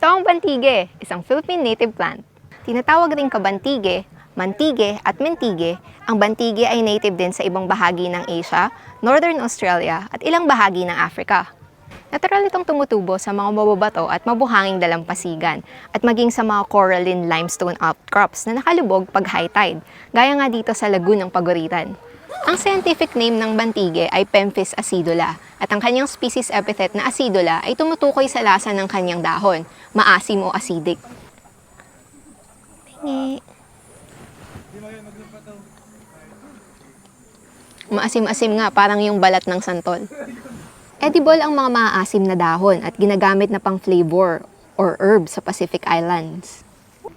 Ito ang bantige, isang Philippine native plant. Tinatawag rin kabantige, mantige at mentige, ang bantige ay native din sa ibang bahagi ng Asia, Northern Australia at ilang bahagi ng Africa. Natural itong tumutubo sa mga mababato at mabuhanging dalampasigan at maging sa mga coralline limestone outcrops na nakalubog pag high tide, gaya nga dito sa lagoon ng Paguritan. Ang scientific name ng bantige ay Pemphis acidula at ang kanyang species epithet na acidula ay tumutukoy sa lasa ng kanyang dahon, maasim o acidic. Tingi. Maasim-asim nga, parang yung balat ng santol. Edible ang mga maaasim na dahon at ginagamit na pang flavor or herb sa Pacific Islands.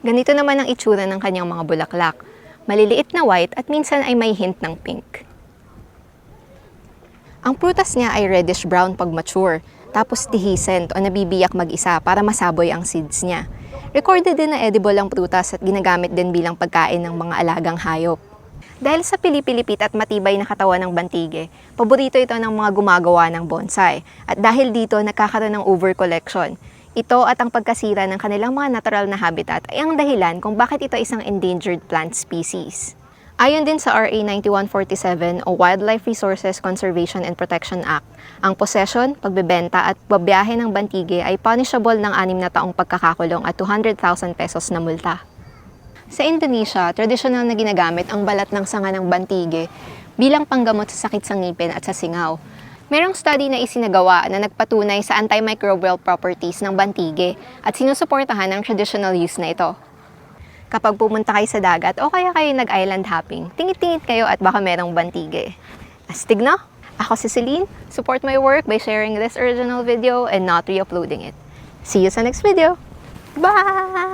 Ganito naman ang itsura ng kanyang mga bulaklak. Maliliit na white at minsan ay may hint ng pink. Ang prutas niya ay reddish brown pag mature, tapos dehiscent o nabibiyak mag-isa para masaboy ang seeds niya. Recorded din na edible ang prutas at ginagamit din bilang pagkain ng mga alagang hayop. Dahil sa pilipilipit at matibay na katawan ng bantige, paborito ito ng mga gumagawa ng bonsai. At dahil dito, nagkakaroon ng overcollection. Ito at ang pagkasira ng kanilang mga natural na habitat ay ang dahilan kung bakit ito isang endangered plant species. Ayon din sa RA 9147 o Wildlife Resources Conservation and Protection Act, ang possession, pagbebenta at babiyahe ng bantige ay punishable ng anim na taong pagkakakulong at 200,000 pesos na multa. Sa Indonesia, tradisyonal na ginagamit ang balat ng sanga ng bantige bilang panggamot sa sakit sa ngipin at sa singaw. Merong study na isinagawa na nagpatunay sa antimicrobial properties ng bantige at sinusuportahan ang traditional use na ito. Kapag pumunta kayo sa dagat o kaya kayo nag-island hopping, tingit-tingit kayo at baka merong bantige. Astig na? Ako si Celine. Support my work by sharing this original video and not re-uploading it. See you sa next video. Bye!